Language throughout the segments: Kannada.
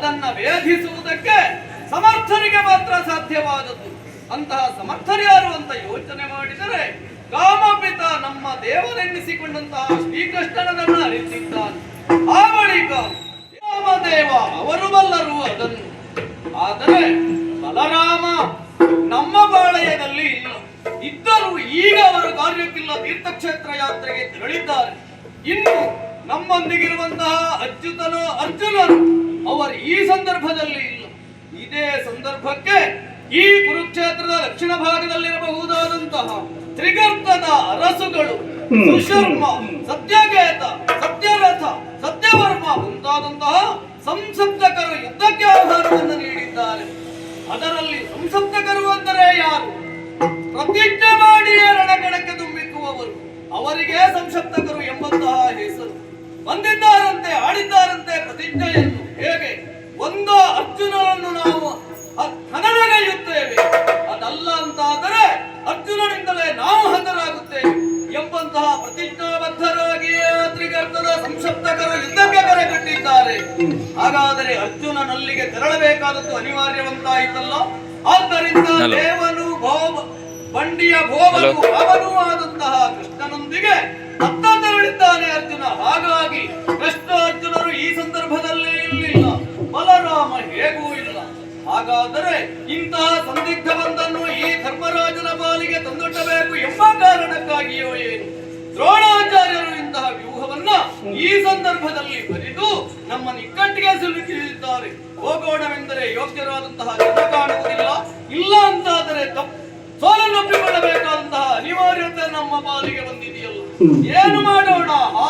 ಅದನ್ನ ವೇಧಿಸುವುದಕ್ಕೆ ಸಮರ್ಥರಿಗೆ ಮಾತ್ರ ಸಾಧ್ಯವಾದದ್ದು. ಅಂತಹ ಸಮರ್ಥರು ಯಾರು ಅಂತ ಯೋಚನೆ ಮಾಡಿದರೆ ಕಾಮಪಿತ ನಮ್ಮ ದೇವರೆನ್ನಿಸಿಕೊಂಡಂತಹ ಶ್ರೀಕೃಷ್ಣನನ್ನ ಅರಿತಿದ್ದಾನೆ. ಆ ಬಳಿಕ ಕಾಮದೇವ ಅವರು ಬಲ್ಲರು ಅದನ್ನು. ಆದರೆ ಬಲರಾಮ ನಮ್ಮ ಬಾಳಯದಲ್ಲಿ ಇಲ್ಲ. ಇದ್ದರೂ ಈಗ ಅವರು ಕಾರ್ಯಕ್ಕಿಲ್ಲ ತೀರ್ಥಕ್ಷೇತ್ರ ಯಾತ್ರೆಗೆ ತೆರಳಿದ್ದಾರೆ. ಇನ್ನು ನಮ್ಮೊಂದಿಗಿರುವಂತಹ ಅಚ್ಯುತನು ಅರ್ಜುನನು ಅವರು ಈ ಸಂದರ್ಭದಲ್ಲಿ ಇಲ್ಲ. ಇದೇ ಸಂದರ್ಭಕ್ಕೆ ಈ ಕುರುಕ್ಷೇತ್ರದ ದಕ್ಷಿಣ ಭಾಗದಲ್ಲಿರಬಹುದಾದಂತಹ ತ್ರಿಗರ್ಧದ ಅರಸುಗಳು ಸುಶರ್ಮ ಸತ್ಯಗೇತ ಸತ್ಯರಥ ಸತ್ಯವರ್ಮ ಮುಂತಾದಂತಹ ಸಂಸಪ್ತಕರು ಯುದ್ಧಕ್ಕೆ ಆಧಾರವನ್ನು ನೀಡಿದ್ದಾರೆ. ಅದರಲ್ಲಿ ಸಂಸಪ್ತಕರು ಅಂದರೆ ಯಾರು? ಪ್ರತಿಜ್ಞೆ ಮಾಡಿಯೇ ರಣಗಣಕ್ಕೆ ತುಂಬಿಸುವವರು ಅವರಿಗೆ ಸಂಸಪ್ತಕರು ಎಂಬಂತಹ ಹೆಸರು. ಬಂದಿದ್ದಾರಂತೆ ಆಡಿದ್ದಾರಂತೆ ಪ್ರತಿಜ್ಞೆಯನ್ನು ಹೇಗೆ ಒಂದು ಅರ್ಜುನನನ್ನು ನಾವು ಹ- ಹನನಗೈಯುತ್ತೇವೆ ಅದಲ್ಲ ಅಂತಾದರೆ ಅರ್ಜುನನಿಂದಲೇ ನಾವು ಹತರಾಗುತ್ತೇವೆ ಎಂಬಂತಹ ಪ್ರತಿಜ್ಞಾಬದ್ಧರಾಗಿಯೇ ತ್ರಿಗರ್ಥದ ಸಂಕ್ಷಪ್ತಕರು ಯುದ್ಧಕ್ಕೆ ಕರೆಗಟ್ಟಿದ್ದಾರೆ ಹಾಗಾದರೆ ಅರ್ಜುನನಲ್ಲಿಗೆ ತೆರಳಬೇಕಾದದ್ದು ಅನಿವಾರ್ಯವಂತಾಯಿತಲ್ಲ? ಆದ್ದರಿಂದ ದೇವನು ಭೋವ ಬಂಡಿಯ ಭೋವನು ಅವನೂ ಆದಂತಹ ಹಾಗಾದರೆ ಇಂತಹ ಸಂದಿಗ್ಧವೊಂದನ್ನು ಈ ಧರ್ಮರಾಜನ ಪಾಲಿಗೆ ತಂದೊಡ್ಡಬೇಕು ಎಂಬ ಕಾರಣಕ್ಕಾಗಿಯೋ ಏನು? ದ್ರೋಣಾಚಾರ್ಯರು ಇಂತಹ ವ್ಯೂಹವನ್ನ ಈ ಸಂದರ್ಭದಲ್ಲಿ ಬರೆದು ನಮ್ಮ ನಿಕ್ಕಟ್ಟಿಗೆ ಸಿಲುಕಿದ್ದಾರೆ ಹೋಗೋಣವೆಂದರೆ ಯೋಗ್ಯರಾದಂತಹ ಜನ ಕಾಣುವುದಿಲ್ಲ. ಇಲ್ಲ ಅಂತಾದರೆ ತಪ್ಪು. ಸೋಲನ್ನೊಪ್ಪಿಕೊಳ್ಳಬೇಕಾದಂತಹ ಅನಿವಾರ್ಯತೆ ನಮ್ಮ ಪಾಲಿಗೆ ಬಂದಿದೆಯಲ್ಲ. ಏನು ಮಾಡೋಣ? ಆ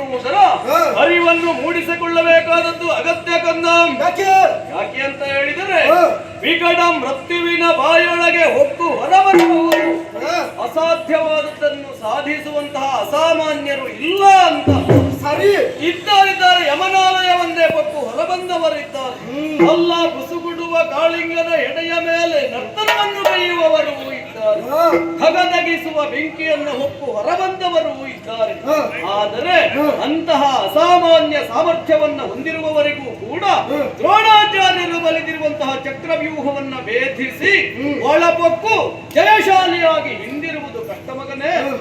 ಎನ್ನುವುದರ ಅರಿವನ್ನು ಮೂಡಿಸಿಕೊಳ್ಳಬೇಕಾದದ್ದು ಅಗತ್ಯ ಕಂದ. ಯಾಕೆ? ಯಾಕೆ ಅಂತ ಹೇಳಿದರೆ. ವಿಕಟ ಮೃತ್ಯುವಿನ ಬಾಯೊಳಗೆ ಹೊಕ್ಕು ಹೊರಬರುವವರು ಅಸಾಧ್ಯವಾದದ್ದನ್ನು ಸಾಧಿಸುವಂತಹ ಅಸಾಮಾನ್ಯರು ಇಲ್ಲ ಅಂತ. ಸರಿ. ಇದ್ದಾರಿದ್ದಾರೆ ಯಮನಾಲಯವನ್ನೇ ಪಕ್ಕು ಹೊರಬಂದವರಿದ್ದಾರೆ. ಅಲ್ಲ ಬುಸುಗುಡುವ ಕಾಳಿಂಗನ ಎಡೆಯ ಮೇಲೆ ನರ್ತನವನ್ನು ಕೈಯುವವರು ಇದ್ದಾರೆ ಹಗನಗಿಸುವ ಬೆಂಕಿಯನ್ನು ಹೊಕ್ಕು ಹೊರಬಂದವರು ಇದ್ದಾರೆ. ಆದರೆ ಅಂತಹ ಅಸಾಮಾನ್ಯ ಸಾಮರ್ಥ್ಯವನ್ನು ಹೊಂದಿರುವವರೆಗೂ ಕೂಡ ದ್ರೋಣಾಚಾರ್ಯರು ಬಲಿದಿರುವಂತಹ ಚಕ್ರವ್ಯೂಹವನ್ನು ಭೇದಿಸಿ ಒಳಪೊಕ್ಕು ಜಯಶಾಲಿಯಾಗಿ ಹಿಂದಿರುವುದು ಕಷ್ಟ ಮಗನೇ. ಹ.